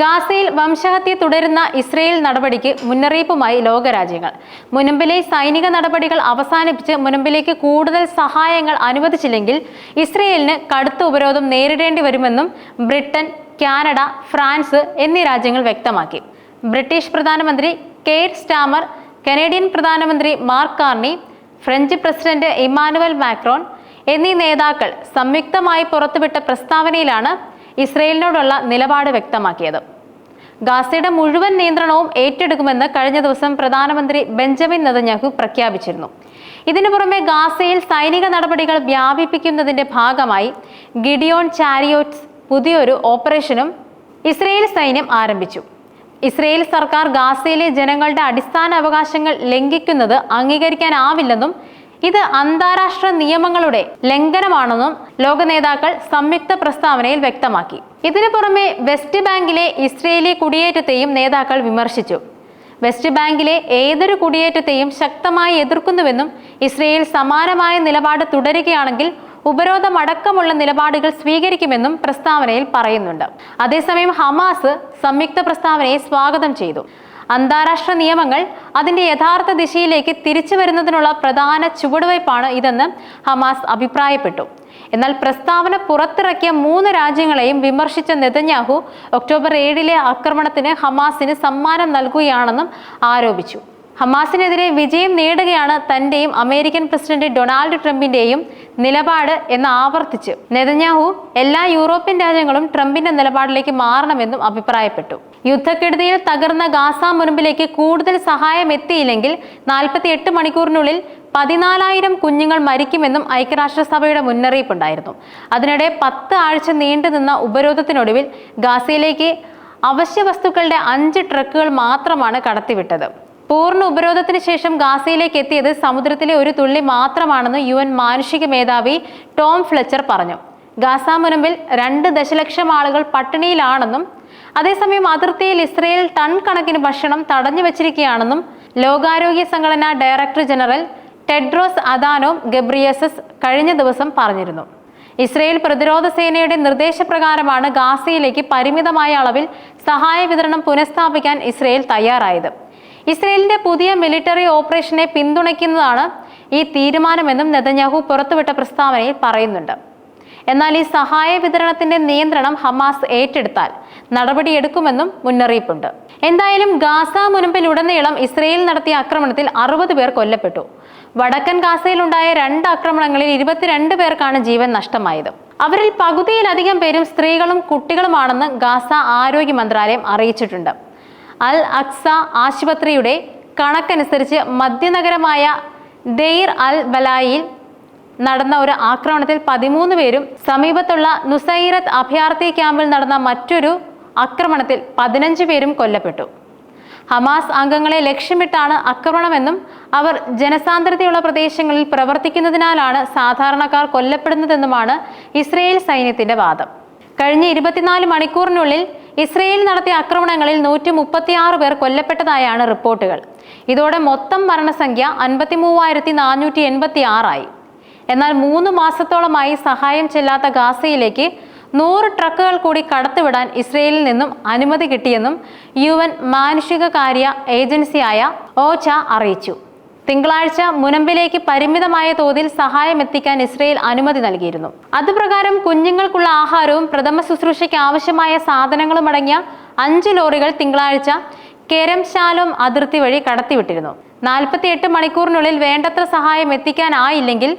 ഗാസയിൽ വംശഹത്യ തുടരുന്ന ഇസ്രയേൽ നടപടിക്ക് മുന്നറിയിപ്പുമായി ലോകരാജ്യങ്ങൾ. മുനമ്പിലെ സൈനിക നടപടികൾ അവസാനിപ്പിച്ച് മുനമ്പിലേക്ക് കൂടുതൽ സഹായങ്ങൾ അനുവദിച്ചില്ലെങ്കിൽ ഇസ്രയേലിന് കടുത്ത ഉപരോധം നേരിടേണ്ടി വരുമെന്നും ബ്രിട്ടൻ കാനഡ ഫ്രാൻസ് എന്നീ രാജ്യങ്ങൾ വ്യക്തമാക്കി. ബ്രിട്ടീഷ് പ്രധാനമന്ത്രി കെയർ സ്റ്റാമർ കനേഡിയൻ പ്രധാനമന്ത്രി Mark Carney French president Emmanuel Macron എന്നീ നേതാക്കൾ സംയുക്തമായി പുറത്തുവിട്ട പ്രസ്താവനയിലാണ് ഇസ്രയേലിനോടുള്ള നിലപാട് വ്യക്തമാക്കിയത്. ഗാസയുടെ മുഴുവൻ നിയന്ത്രണവും ഏറ്റെടുക്കുമെന്ന് കഴിഞ്ഞ ദിവസം പ്രധാനമന്ത്രി ബെഞ്ചമിൻ നെതന്യാഹു പ്രഖ്യാപിച്ചിരുന്നു. ഇതിനു പുറമെ ഗാസയിൽ സൈനിക നടപടികൾ വ്യാപിപ്പിക്കുന്നതിന്റെ ഭാഗമായി ഗിഡിയോൺ ചാരിയോറ്റ്സ് പുതിയൊരു ഓപ്പറേഷനും ഇസ്രയേൽ സൈന്യം ആരംഭിച്ചു. ഇസ്രയേൽ സർക്കാർ ഗാസയിലെ ജനങ്ങളുടെ അടിസ്ഥാന അവകാശങ്ങൾ ലംഘിക്കുന്നത് അംഗീകരിക്കാനാവില്ലെന്നും ഇത് അന്താരാഷ്ട്ര നിയമങ്ങളുടെ ലംഘനമാണെന്നും ലോക നേതാക്കൾ സംയുക്ത പ്രസ്താവനയിൽ വ്യക്തമാക്കി. ഇതിനു പുറമെ വെസ്റ്റ് ബാങ്കിലെ ഇസ്രയേലി കുടിയേറ്റത്തെയും നേതാക്കൾ വിമർശിച്ചു. വെസ്റ്റ് ബാങ്കിലെ ഏതൊരു കുടിയേറ്റത്തെയും ശക്തമായി എതിർക്കുന്നുവെന്നും ഇസ്രയേൽ സമാനമായ നിലപാട് തുടരുകയാണെങ്കിൽ ഉപരോധമടക്കമുള്ള നിലപാടുകൾ സ്വീകരിക്കുമെന്നും പ്രസ്താവനയിൽ പറയുന്നുണ്ട്. അതേസമയം ഹമാസ് സംയുക്ത പ്രസ്താവനയെ സ്വാഗതം ചെയ്തു. അന്താരാഷ്ട്ര നിയമങ്ങൾ അതിന്റെ യഥാർത്ഥ ദിശയിലേക്ക് തിരിച്ചു വരുന്നതിനുള്ള പ്രധാന ചുവടുവയ്പ്പാണ് ഇതെന്ന് ഹമാസ് അഭിപ്രായപ്പെട്ടു. എന്നാൽ പ്രസ്താവന പുറത്തിറക്കിയ മൂന്ന് രാജ്യങ്ങളെയും വിമർശിച്ച നെതന്യാഹു ഒക്ടോബർ ഏഴിലെ ആക്രമണത്തിന് ഹമാസിന് സമ്മാനം നൽകുകയാണെന്നും ആരോപിച്ചു. ഹമാസിനെതിരെ വിജയം നേടുകയാണ് തന്റെയും അമേരിക്കൻ പ്രസിഡന്റ് ഡൊണാൾഡ് ട്രംപിന്റെയും നിലപാട് എന്ന് ആവർത്തിച്ചു നെതന്യാഹു എല്ലാ യൂറോപ്യൻ രാജ്യങ്ങളും ട്രംപിന്റെ നിലപാടിലേക്ക് മാറണമെന്നും അഭിപ്രായപ്പെട്ടു. യുദ്ധക്കെടുതിയിൽ തകർന്ന ഗാസ മുൻപിലേക്ക് കൂടുതൽ സഹായം എത്തിയില്ലെങ്കിൽ നാൽപ്പത്തി എട്ട് മണിക്കൂറിനുള്ളിൽ പതിനാലായിരം കുഞ്ഞുങ്ങൾ മരിക്കുമെന്നും ഐക്യരാഷ്ട്രസഭയുടെ മുന്നറിയിപ്പുണ്ടായിരുന്നു. അതിനിടെ പത്ത് ആഴ്ച നീണ്ടുനിന്ന ഉപരോധത്തിനൊടുവിൽ ഗാസയിലേക്ക് അവശ്യ വസ്തുക്കളുടെ അഞ്ച് ട്രക്കുകൾ മാത്രമാണ് കടത്തിവിട്ടത്. പൂർണ ഉപരോധത്തിന് ശേഷം ഗാസയിലേക്ക് എത്തിയത് സമുദ്രത്തിലെ ഒരു തുള്ളി മാത്രമാണെന്ന് യു എൻ മാനുഷിക മേധാവി ടോം ഫ്ലെച്ചർ പറഞ്ഞു. ഗാസ മുനമ്പിൽ രണ്ട് ദശലക്ഷം ആളുകൾ പട്ടിണിയിലാണെന്നും അതേസമയം അതിർത്തിയിൽ ഇസ്രയേൽ ടൺ കണക്കിന് ഭക്ഷണം തടഞ്ഞു വച്ചിരിക്കുകയാണെന്നും ലോകാരോഗ്യ സംഘടന director general Tedros Adhanom Ghebreyesus കഴിഞ്ഞ ദിവസം പറഞ്ഞിരുന്നു. ഇസ്രയേൽ പ്രതിരോധ സേനയുടെ നിർദ്ദേശപ്രകാരമാണ് ഗാസയിലേക്ക് പരിമിതമായ അളവിൽ സഹായ വിതരണം പുനഃസ്ഥാപിക്കാൻ ഇസ്രയേൽ തയ്യാറായത്. ഇസ്രയേലിന്റെ പുതിയ മിലിറ്ററി ഓപ്പറേഷനെ പിന്തുണയ്ക്കുന്നതാണ് ഈ തീരുമാനമെന്നും നെതന്യാഹു പുറത്തുവിട്ട പ്രസ്താവനയിൽ പറയുന്നുണ്ട്. എന്നാൽ ഈ സഹായ വിതരണത്തിന്റെ നിയന്ത്രണം ഹമാസ് ഏറ്റെടുത്താൽ നടപടിയെടുക്കുമെന്നും മുന്നറിയിപ്പുണ്ട്. എന്തായാലും ഗാസ മുനമ്പിലുടനീളം ഇസ്രയേൽ നടത്തിയ ആക്രമണത്തിൽ അറുപത് പേർ കൊല്ലപ്പെട്ടു. വടക്കൻ ഗാസയിലുണ്ടായ രണ്ട് ആക്രമണങ്ങളിൽ ഇരുപത്തിരണ്ട് പേർക്കാണ് ജീവൻ നഷ്ടമായത്. അവരിൽ പകുതിയിലധികം പേരും സ്ത്രീകളും കുട്ടികളുമാണെന്ന് ഗാസ ആരോഗ്യ മന്ത്രാലയം അറിയിച്ചിട്ടുണ്ട്. അൽ അക്സ ആശുപത്രിയുടെ കണക്കനുസരിച്ച് മധ്യനഗരമായ ദെയ്ർ അൽ ബലായിൽ നടന്ന ഒരു ആക്രമണത്തിൽ പതിമൂന്ന് പേരും സമീപത്തുള്ള നുസൈറത്ത് അഭയാർത്ഥി ക്യാമ്പിൽ നടന്ന മറ്റൊരു ആക്രമണത്തിൽ പതിനഞ്ച് പേരും കൊല്ലപ്പെട്ടു. ഹമാസ് അംഗങ്ങളെ ലക്ഷ്യമിട്ടാണ് ആക്രമണമെന്നും അവർ ജനസാന്ദ്രതയുള്ള പ്രദേശങ്ങളിൽ പ്രവർത്തിക്കുന്നതിനാലാണ് സാധാരണക്കാർ കൊല്ലപ്പെടുന്നതെന്നുമാണ് ഇസ്രയേൽ സൈന്യത്തിന്റെ വാദം. കഴിഞ്ഞ ഇരുപത്തിനാല് മണിക്കൂറിനുള്ളിൽ ഇസ്രയേൽ നടത്തിയ ആക്രമണങ്ങളിൽ നൂറ്റി മുപ്പത്തിയാറ് പേർ കൊല്ലപ്പെട്ടതായാണ് റിപ്പോർട്ടുകൾ. ഇതോടെ മൊത്തം മരണസംഖ്യ അൻപത്തി മൂവായിരത്തി നാനൂറ്റി എൺപത്തി ആറായി എന്നാൽ മൂന്ന് മാസത്തോളമായി സഹായം ചെല്ലാത്ത ഗാസയിലേക്ക് നൂറ് ട്രക്കുകൾ കൂടി കടത്തിവിടാൻ ഇസ്രയേലിൽ നിന്നും അനുമതി കിട്ടിയെന്നും യു എൻ മാനുഷികകാര്യ ഏജൻസിയായ ഓച്ച അറിയിച്ചു. തിങ്കളാഴ്ച മുനമ്പിലേക്ക് പരിമിതമായ തോതിൽ സഹായം എത്തിക്കാൻ ഇസ്രയേൽ അനുമതി നൽകിയിരുന്നു. അതുപ്രകാരം കുഞ്ഞുങ്ങൾക്കുള്ള ആഹാരവും പ്രഥമ ശുശ്രൂഷയ്ക്ക് ആവശ്യമായ സാധനങ്ങളും അടങ്ങിയ അഞ്ച് ലോറികൾ തിങ്കളാഴ്ച കെരം ശാലോം അതിർത്തി വഴി കടത്തിവിട്ടിരുന്നു. നാൽപ്പത്തിയെട്ട് മണിക്കൂറിനുള്ളിൽ വേണ്ടത്ര സഹായം എത്തിക്കാനായില്ലെങ്കിൽ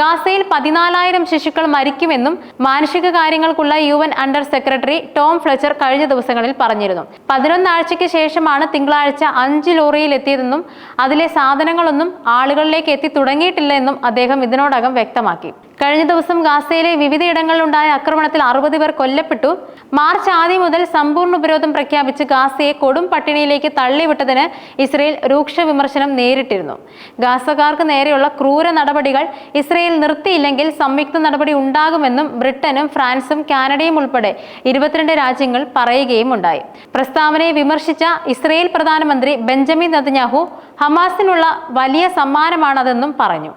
ഗാസയിൽ പതിനാലായിരം ശിശുക്കൾ മരിക്കുമെന്നും മാനുഷിക കാര്യങ്ങൾക്കുള്ള U N under secretary Tom Fletcher കഴിഞ്ഞ ദിവസങ്ങളിൽ പറഞ്ഞിരുന്നു. പതിനൊന്നാഴ്ചയ്ക്ക് ശേഷമാണ് തിങ്കളാഴ്ച അഞ്ച് ലോറിയിൽ എത്തിയതെന്നും അതിലെ സാധനങ്ങളൊന്നും ആളുകളിലേക്ക് എത്തി തുടങ്ങിയിട്ടില്ല എന്നും അദ്ദേഹം ഇതിനോടകം വ്യക്തമാക്കി. കഴിഞ്ഞ ദിവസം ഗാസയിലെ വിവിധയിടങ്ങളിലുണ്ടായ ആക്രമണത്തിൽ അറുപത് പേർ കൊല്ലപ്പെട്ടു. മാർച്ച് ആദ്യം മുതൽ സമ്പൂർണ ഉപരോധം പ്രഖ്യാപിച്ച് ഗാസയെ കൊടും പട്ടിണിയിലേക്ക് തള്ളിവിട്ടതിന് ഇസ്രയേൽ രൂക്ഷ വിമർശനം നേരിട്ടിരുന്നു. ഗാസക്കാർക്ക് നേരെയുള്ള ക്രൂര നടപടികൾ ഇസ്രയേൽ നിർത്തിയില്ലെങ്കിൽ സംയുക്ത നടപടി ഉണ്ടാകുമെന്നും ബ്രിട്ടനും ഫ്രാൻസും കാനഡയും ഉൾപ്പെടെ ഇരുപത്തിരണ്ട് രാജ്യങ്ങൾ പറയുകയും ഉണ്ടായി പ്രസ്താവനയെ വിമർശിച്ച ഇസ്രയേൽ പ്രധാനമന്ത്രി ബെഞ്ചമിൻ നദന്യാഹു ഹമാസിനുള്ള വലിയ സമ്മാനമാണതെന്നും പറഞ്ഞു.